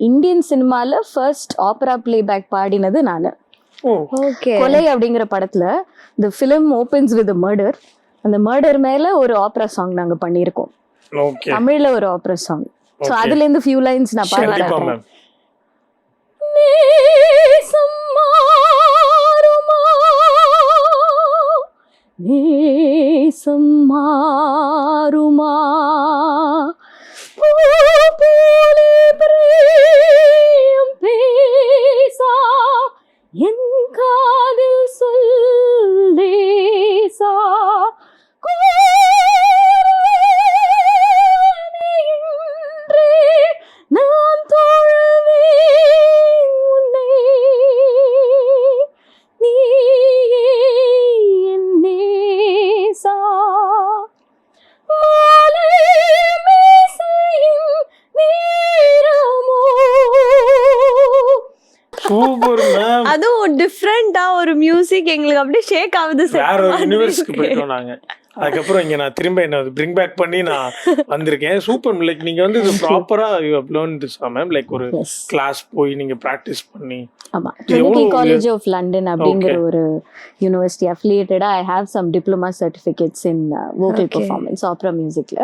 Indian சினிமால first ஆப்பரா playback பாடினது நானு. கொலை அப்படிங்கிற படத்துல இந்த ஃபிலிம் ஓபன்ஸ் வித் மர்டர் அந்த மர்டர் மேல ஒரு ஆப்பரா சாங் நாங்க பண்ணியிருக்கோம். ஓகே தமிழ்ல ஒரு ஆப்பரா சாங் ஸோ. அதுல இருந்து ஃபியூ லைன்ஸ் நான் பாடி கண்டிப்பா காட்டுறேன். மேம் நேசம் மாறுமா? こ சூப்பர் மேம் அதுவும் டிஃப்ரெண்டா ஒரு மியூசிக் எங்களுக்கு அப்படியே ஷேக் ஆகுது வேற ஒரு யூனிவர்ஸ்க்கு. போயிட்டோம் நாங்க அதுக்கப்புறம் இங்க நான் திரும்ப என்ன பிரிங் பேக் பண்ணி நான் வந்திருக்கேன் சூப்பர் லைக் நீங்க வந்து இது ப்ராப்பரா you have learned this ma'am like ஒரு. கிளாஸ் போய் நீங்க பிராக்டிஸ் பண்ணி ஆமா ட்ரினிட்டி காலேஜ் ஆஃப் லண்டன் அப்படிங்கிற. ஒரு university அஃபிலியேட்டடா I have some diploma certificates in vocal. Performance opera மியூசிக்ல